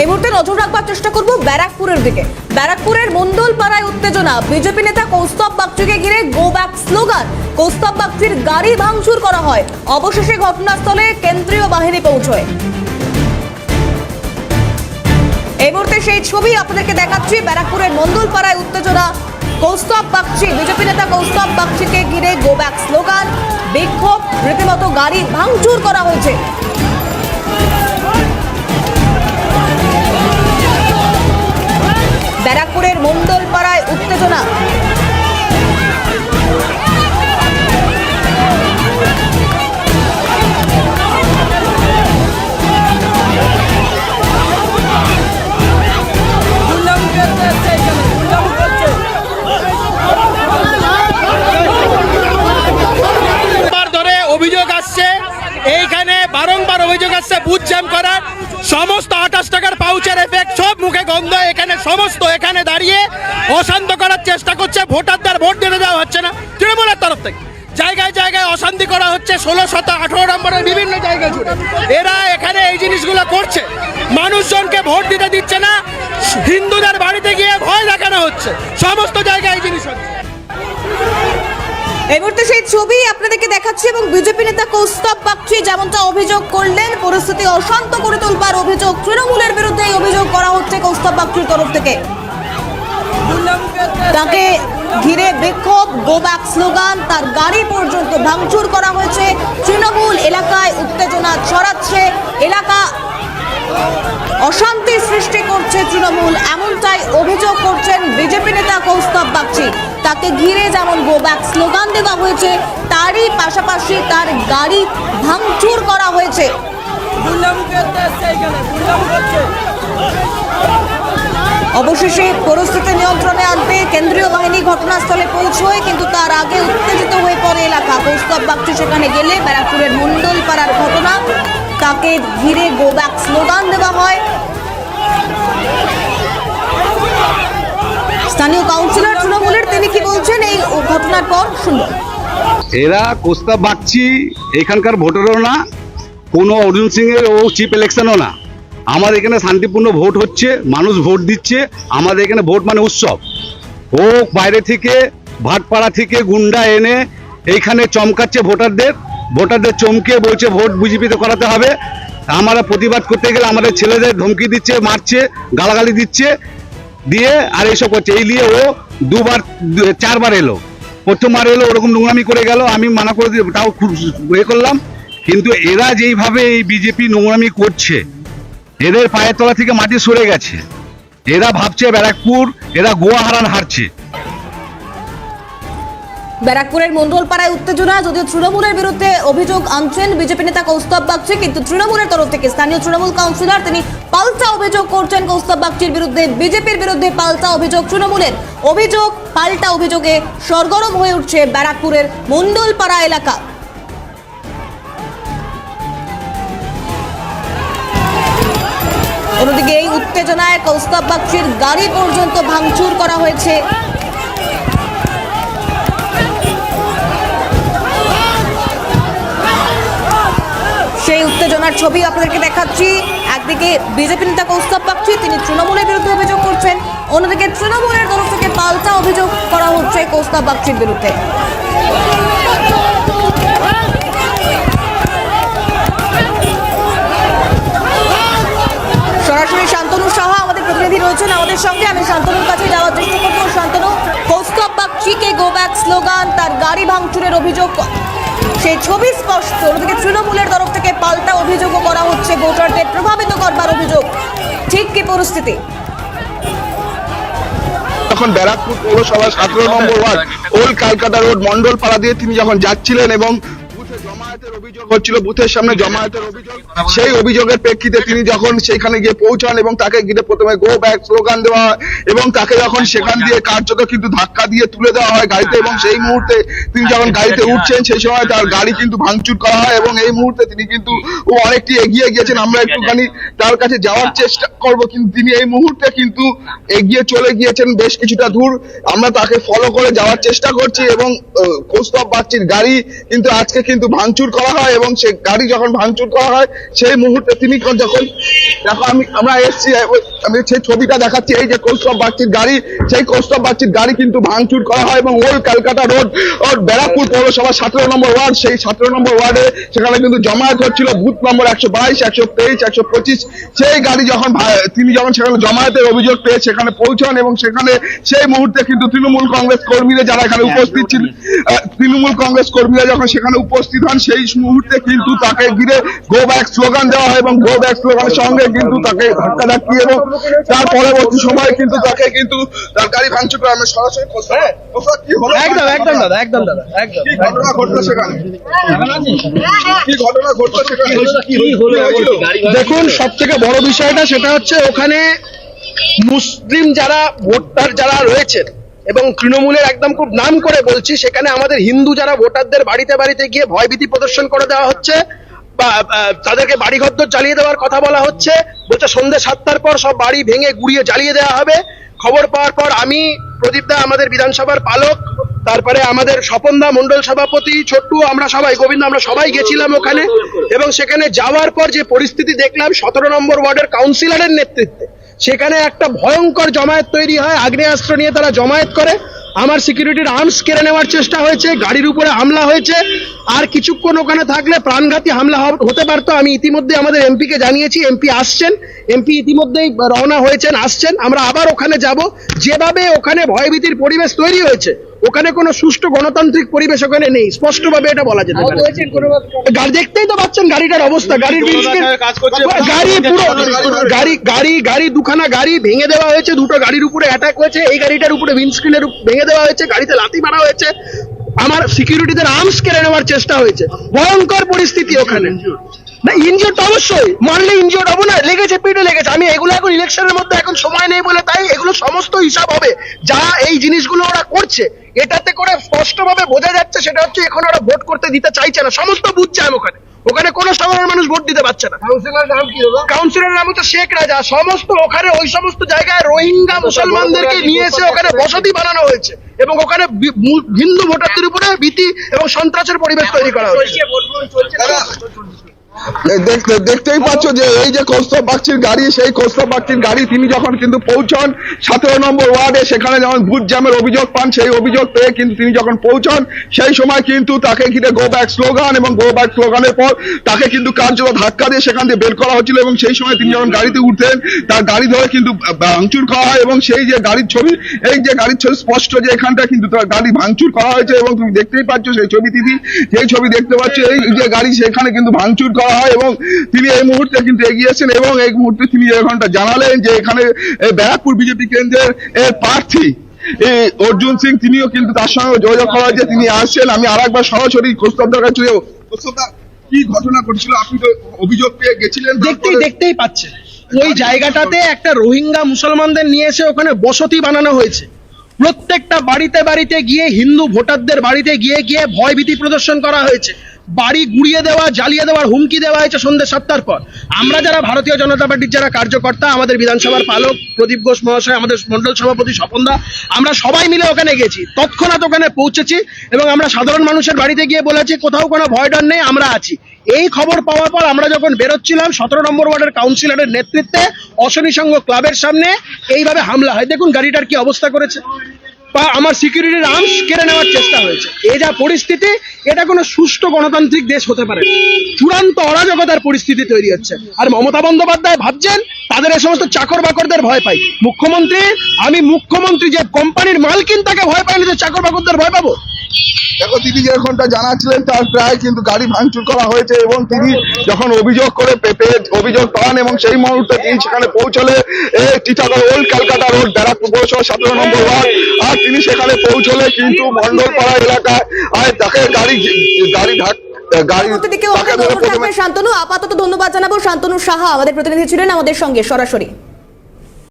এই মুহূর্তে নজর রাখবার চেষ্টা করব ব্যারাকপুরের দিকে। ব্যারাকপুরের মন্ডল পাড়ায় উত্তেজনা। বিজেপি নেতা কৌস্তব বাগচিকে ঘিরে গো ব্যাক স্লোগান কৌস্তব বাগচির গাড়ি ভাঙচুর করা হয়। অবশেষে ঘটনাস্থলে কেন্দ্রীয় বাহিনী পৌঁছয়। এই মুহূর্তে সেই ছবি আপনাদেরকে দেখাচ্ছি। ব্যারাকপুরের মন্ডল পাড়ায় উত্তেজনা। কৌস্তব বাগচি, বিজেপি নেতা কৌস্তব বাগচিকে ঘিরে গো ব্যাক স্লোগান বিক্ষোভ, রীতিমতো গাড়ি ভাঙচুর করা হয়েছে। অভিযোগ আসছে। এইখানে বারংবার অভিযোগ আসছে বুথ জ্যাম করার। সমস্ত আঠাশ টাকার পাউচের এফেক্ট সব মুখে গন্ধ এখানে সমস্ত এখানে দাঁড়িয়ে অশান্ত করার চেষ্টা করছে, ভোটারদের ভোট দিতে দেওয়া হচ্ছে না। তৃণমূলের তরফ থেকে। জায়গায় জায়গায় অশান্তি করা হচ্ছে, ষোলো শত আঠারো নম্বরের বিভিন্ন জায়গায় জুড়ে। এরা এখানে এই জিনিসগুলো করছে। মানুষজনকে ভোট দিতে দিচ্ছে না। হিন্দুদের বাড়িতে গিয়ে ভয় দেখানো হচ্ছে। সমস্ত জায়গায় এই জিনিস হচ্ছে। এই মুহূর্তে সেই ছবি আপনাদেরকে দেখাচ্ছি এবং বিজেপি নেতা কৌস্তব বাগচি যেমনটা অভিযোগ করলেন, পরিস্থিতি অশান্ত করে তুলবার অভিযোগ। তৃণমূলের বিরুদ্ধে এই অভিযোগ করা হচ্ছে কৌস্তব বাগচির তরফ থেকে। তাকে ঘিরে বিক্ষোভ গো ব্যাক স্লোগান, তার গাড়ি পর্যন্ত ভাঙচুর করা হয়েছে। তৃণমূল এলাকায় উত্তেজনা ছড়াচ্ছে। এলাকা অশান্তি সৃষ্টি করছে তৃণমূল। এমনটাই অভিযোগ করছেন বিজেপি নেতা কৌস্তব বাগচি। তাকে ঘিরে যেমন গো ব্যাক স্লোগান দেওয়া হয়েছে, তারই পাশাপাশি তার গাড়ি ভাঙচুর করা হয়েছে। অবশেষে পরিস্থিতি নিয়ন্ত্রণে আনতে কেন্দ্রীয় বাহিনী ঘটনাস্থলে পৌঁছয়, কিন্তু তার আগে উত্তেজিত হয়ে পড়ে এলাকা। কৌস্তব বাগচি সেখানে গেলে ব্যারাকপুরের মন্ডল পাড়ার ঘটনা তাকে ঘিরে গো ব্যাক স্লোগান দেওয়া হয়। স্থানীয় কাউন্সিলর তৃণমূলের, তিনি কি বলছেন? এই ঘটনার পর শুনব। এরা কোস্তা বাগচি, এখানকার ভোটারও না, কোনো অর্জুন সিং এর ও চিফ ইলেকশনও না। আমাদের এখানে শান্তিপূর্ণ ভোট হচ্ছে, মানুষ ভোট দিচ্ছে, আমাদের এখানে ভোট মানে উৎসব। ও বাইরে থেকে, ভাটপাড়া থেকে গুন্ডা এনে এইখানে চমকাচ্ছে ভোটারদের ভোটারদের চমকে বলছে ভোট বিজেপিতে করাতে হবে। আমরা প্রতিবাদ করতে গেলে আমাদের ছেলেদের ধমকি দিচ্ছে, মারছে, গালাগালি দিচ্ছে, দিয়ে আর এইসব করছে। এই নিয়ে ও দুবার, চারবার এলো। প্রথমবার এলো, ওরকম নোংরামি করে গেল, আমি মানা করে দিয়ে তাও খুব এ করলাম। কিন্তু এরা যেইভাবে এই বিজেপি নোংরামি করছে এদের পায়ের তলা থেকে মাটি সরে গেছে। এরা ভাবছে ব্যারাকপুর, এরা গোয়া হারান হারছে। ব্যারাকপুরের মন্ডল পাড়ায় উত্তেজনা, যদিও তৃণমূলের বিরুদ্ধে অভিযোগ আনছেন বিজেপি নেতা কৌস্তব বাগচি, কিন্তু তৃণমূলের তরফ থেকে স্থানীয় তৃণমূল কাউন্সিলর তিনি পাল্টা অভিযোগ করছেন কৌস্তব বাগচির বিরুদ্ধে। বিজেপির বিরুদ্ধে পাল্টা অভিযোগ, তৃণমূলের অভিযোগ, পাল্টা অভিযোগে সরগরম হয়ে উঠছে ব্যারাকপুরের মন্ডলপাড়া এলাকা। অন্যদিকে এই উত্তেজনায় কৌস্তব বাগচির গাড়ি পর্যন্ত ভাঙচুর করা হয়েছে। সেই উত্তেজনার ছবি আপনাদেরকে দেখাচ্ছি। একদিকে বিজেপি নেতা কৌস্তব বাগচি তিনি তৃণমূলের বিরুদ্ধে অভিযোগ করছেন। অন্যদিকে তৃণমূলের তরফ থেকে পাল্টা অভিযোগ করা হচ্ছে কৌস্তব বাগচির বিরুদ্ধে সরাসরি শান্তনু সাহা আমাদের প্রতিনিধি আমাদের সঙ্গে। আমি শান্তনুর কাছে যাওয়ার চেষ্টা করব। শান্তনু কৌস্তব বাগচিকে গো ব্যাক স্লোগান তার গাড়ি ভাঙচুরের অভিযোগ। সেই ছবি স্পষ্ট। অন্যদিকে তৃণমূলের তরফ থেকে পাল্টা অভিযোগও করা হচ্ছে। ভোটারদের প্রভাবিত করবার অভিযোগ। ঠিক কি পরিস্থিতি? যখন ব্যারাকপুর পৌরসভা সতেরো নম্বর ward, old Calcutta road Mondal Para দিয়ে তিনি যখন যাচ্ছিলেন এবং জমায়েতের অভিযোগ হচ্ছিল, বুথের সামনে জমায়েতের অভিযোগ। সেই অভিযোগের প্রেক্ষিতে তিনি যখন সেখানে গিয়ে পৌঁছান এবং তাকে প্রথমে গো ব্যাক স্লোগান দেওয়া এবং তাকে যখন সেখান দিয়ে কার্যত কিন্তু ধাক্কা দিয়ে তুলে দেওয়া হয় গাড়িতে এবং সেই মুহূর্তে তিনি যখন গাড়িতে উঠছেন, সেই সময় তার গাড়ি কিন্তু ভাঙচুর করা হয় এবং এই মুহূর্তে তিনি কিন্তু অনেকটি এগিয়ে গিয়েছেন। আমরা একটুখানি তার কাছে যাওয়ার চেষ্টা করব, কিন্তু তিনি এই মুহূর্তে কিন্তু এগিয়ে চলে গিয়েছেন বেশ কিছুটা দূর। আমরা তাকে ফলো করে যাওয়ার চেষ্টা করছি এবং কৌস্তব বাগচির গাড়ি কিন্তু আজকে কিন্তু ভাঙচুর করা হয় এবং সে গাড়ি যখন ভাঙচুর করা হয় সেই মুহূর্তে তিনি যখন দেখো আমি আমরা এসছি আমি সেই ছবিটা দেখাচ্ছি এই যে কৌস্তব বাগচির গাড়ি সেই কৌস্তব বাগচির গাড়ি কিন্তু ভাঙচুর করা হয় এবং ওল্ড ক্যালকাটা রোড ওর ব্যারাকপুর পৌরসভা সতেরো নম্বর ওয়ার্ড সেই সতেরো নম্বর ওয়ার্ডে সেখানে কিন্তু জমায়েত হচ্ছিল বুথ নম্বর একশো বাইশ একশো তেইশ একশো পঁচিশ। সেই গাড়ি যখন তিনি যখন সেখানে জমায়েতের অভিযোগ পেয়ে সেখানে পৌঁছান এবং সেখানে সেই মুহূর্তে কিন্তু তৃণমূল কংগ্রেস কর্মীরা যারা এখানে উপস্থিত ছিলেন তৃণমূল কংগ্রেস কর্মীরা যখন সেখানে উপস্থিত হন সেই মুহূর্তে কিন্তু তাকে ঘিরে গো ব্যাক স্লোগান দেওয়া হয় এবং গো ব্যাক স্লোগানের সঙ্গে কিন্তু তাকে ধাক্কা ধাক্কি এবং তার পরবর্তী সময়ে কিন্তু তাকে কিন্তু তার গাড়ি ভাঙচুর করে আমরা সরাসরি কোথায় কি হলো? একদম একদম দাদা একদম দাদা একদম। কি ঘটনা ঘটলো সেখানে? কি ঘটনা ঘটলো সেখানে? দেখুন সব থেকে বড় বিষয়টা সেটা হচ্ছে ওখানে মুসলিম যারা ভোটার যারা রয়েছেন এবং তৃণমূলের একদম খুব নাম করে বলছি, সেখানে আমাদের হিন্দু যারা ভোটারদের বাড়িতে বাড়িতে গিয়ে ভয়ভীতি প্রদর্শন করে দেওয়া হচ্ছে, বা তাদেরকে বাড়িঘর জ্বালিয়ে দেওয়ার কথা বলা হচ্ছে, বলছে সন্ধ্যে সাতটার পর সব বাড়ি ভেঙে গুড়িয়ে জ্বালিয়ে দেওয়া হবে। খবর পাওয়ার পর আমি, প্রদীপ দা আমাদের বিধানসভার পালক, তারপরে আমাদের স্বপনদা মন্ডল সভাপতি ছোট্টু, আমরা সবাই, গোবিন্দ, আমরা সবাই গেছিলাম ওখানে। এবং সেখানে যাওয়ার পর যে পরিস্থিতি দেখলাম, সতেরো নম্বর ওয়ার্ডের কাউন্সিলরের নেতৃত্বে। সেখানে একটা ভয়ঙ্কর জমায়েত তৈরি হয়, আগ্নেয়াস্ত্র নিয়ে তারা জমায়েত করে। আমার সিকিউরিটির আর্মস কেড়ে নেওয়ার চেষ্টা হয়েছে, গাড়ির উপরে হামলা হয়েছে, আর কিছুক্ষণ ওখানে থাকলে প্রাণঘাতী হামলা হতে পারতো। আমি ইতিমধ্যে আমাদের এমপিকে জানিয়েছি, এমপি আসছেন, এমপি ইতিমধ্যেই রওনা হয়েছেন, আসছেন। আমরা আবার ওখানে যাব। যেভাবে ওখানে ভয়ভীতির পরিবেশ তৈরি হয়েছে ওখানে কোনো সুষ্ঠু গণতান্ত্রিক পরিবেশ ওখানে নেই। স্পষ্টভাবে এটা বলা যেতে পারে। গাড়ি দেখতেই তো পাচ্ছেন গাড়িটার অবস্থা। গাড়ির গাড়ি পুরো গাড়ি গাড়ি গাড়ি দুখানা গাড়ি ভেঙে দেওয়া হয়েছে। দুটো গাড়ির উপরে অ্যাটাক হয়েছে। এই গাড়িটার উপরে উইন্ডস্ক্রিনের ভেঙে দেওয়া হয়েছে। গাড়িতে লাথি মারা হয়েছে। আমার সিকিউরিটিদের আর্মস কেড়ে নেওয়ার চেষ্টা হয়েছে। ভয়ঙ্কর পরিস্থিতি ওখানে। না ইনজিওর তো অবশ্যই। মারলে ইনজিওর হব না লেগেছে পিঠে লেগেছে। আমি এগুলো এখন ইলেকশনের মধ্যে এখন সময় নেই বলে তাই এগুলো সমস্ত হিসাব হবে। যা এই জিনিসগুলো ওরা করছে এটাতে করে স্পষ্টভাবে বোঝা যাচ্ছে সেটা হচ্ছে এখন ওরা ভোট করতে দিতে চাইছে না। সমস্ত বুথ জ্যাম ওখানে। ওখানে কোনো সাধারণ মানুষ ভোট দিতে পারছে না। কাউন্সিলর নাম হচ্ছে শেখ রাজা। সমস্ত ওখানে ওই সমস্ত জায়গায় রোহিঙ্গা মুসলমানদেরকে নিয়ে এসে ওখানে বসতি বানানো হয়েছে। এবং ওখানে হিন্দু ভোটারদের উপরে ভীতি এবং সন্ত্রাসের পরিবেশ তৈরি করা হয়েছে দেখতে দেখতেই পাচ্ছ যে এই যে কৌস্তব বাগচির গাড়ি, সেই কৌস্তব বাগচির গাড়ি তিনি যখন কিন্তু পৌঁছন, সতেরো নম্বর ওয়ার্ডে সেখানে যখন বুথ জ্যামের অভিযোগ পান, সেই অভিযোগ পেয়ে কিন্তু তিনি যখন পৌঁছন, সেই সময় কিন্তু তাকে ঘিরে গো ব্যাক স্লোগান এবং গো ব্যাক স্লোগানের পর তাকে কিন্তু কার্যত ধাক্কা দিয়ে সেখান থেকে বের করা হচ্ছিল এবং সেই সময় তিনি যখন গাড়িতে উঠতেন, তার গাড়ি ধরে কিন্তু ভাঙচুর করা হয় এবং সেই যে গাড়ির ছবি, এই যে গাড়ির ছবি স্পষ্ট যে এখানটা কিন্তু তার গাড়ি ভাঙচুর করা হয়েছে এবং তুমি দেখতেই পাচ্ছ সেই ছবি, দিদি। সেই ছবি দেখতে পাচ্ছ, এই যে গাড়ি সেখানে কিন্তু ভাঙচুর করা হয় এবং তিনি এই মুহূর্তে কিন্তু এগিয়েছেন এবং এই মুহূর্তে তিনি এখানটা জানালেন যে এখানে ব্যারাকপুর বিজেপি কেন্দ্রের এর প্রার্থী এই অর্জুন সিং তিনিও কিন্তু তার সঙ্গে যোগাযোগ করা হয়েছে তিনি আসছেন। আমি আর একবার সরাসরি কোস্তবদার কাছে। কি ঘটনা ঘটেছিল? আপনি তো অভিযোগ পেয়ে গেছিলেন। দেখতেই দেখতেই পাচ্ছেন। ওই জায়গাটাতে একটা রোহিঙ্গা মুসলমানদের নিয়ে এসে ওখানে বসতি বানানো হয়েছে। প্রত্যেকটা বাড়িতে বাড়িতে গিয়ে হিন্দু ভোটারদের বাড়িতে গিয়ে গিয়ে ভয়ভীতি প্রদর্শন করা হয়েছে। বাড়ি গুড়িয়ে দেওয়া, জ্বালিয়ে দেওয়ার হুমকি দেওয়া হয়েছে সন্ধ্যে সাতটার পর। আমরা যারা ভারতীয় জনতা পার্টির যারা কার্যকর্তা, আমাদের বিধানসভার পালক প্রদীপ ঘোষ মহাশয়, আমাদের মন্ডল সভাপতি স্বপনদা আমরা সবাই মিলে ওখানে গেছি। তৎক্ষণাৎ ওখানে পৌঁছেছি এবং আমরা সাধারণ মানুষের বাড়িতে গিয়ে বলেছি কোথাও কোনো ভয় ডর নেই, আমরা আছি। এই খবর পাওয়ার পর আমরা যখন বেরোচ্ছিলাম, সতেরো নম্বর ওয়ার্ডের কাউন্সিলরের নেতৃত্বে অশনি সংঘ ক্লাবের সামনে এইভাবে হামলা হয়। দেখুন, গাড়িটার কি অবস্থা করেছে। আমার সিকিউরিটির আর্মস কেড়ে নেওয়ার চেষ্টা হয়েছে। এ যা পরিস্থিতি, এটা কোনো সুষ্ঠু গণতান্ত্রিক দেশ হতে পারে না। চূড়ান্ত অরাজকতার পরিস্থিতি তৈরি হচ্ছে। আর মমতা বন্দ্যোপাধ্যায় ভাবছেন, তাদের এ সমস্ত চাকর বাকরদের ভয় পাই। মুখ্যমন্ত্রী, আমি মুখ্যমন্ত্রী যে কোম্পানির মালকিন তাকে ভয় পাইনি যে চাকর বাকরদের ভয় পাবো? দেখো তিনি যেরকমটা জানাচ্ছিলেন তার প্রায় কিন্তু গাড়ি ভাঙচুর করা হয়েছে এবং তিনি যখন অভিযোগ করে পেপে অভিযোগ পান এবং সেই মুহূর্তে তিনি সেখানে পৌঁছলে Titagarh old Calcutta road Barrackpore পৌরসভা সতেরো নম্বর ওয়ার্ড আর তিনি সেখানে পৌঁছলে কিন্তু মন্ডলপাড়া এলাকায় আর তাকে গাড়ি গাড়ি থাকবে শান্তনু। আপাতত ধন্যবাদ জানাব। শান্তনু সাহা আমাদের প্রতিনিধি ছিলেন আমাদের সঙ্গে সরাসরি।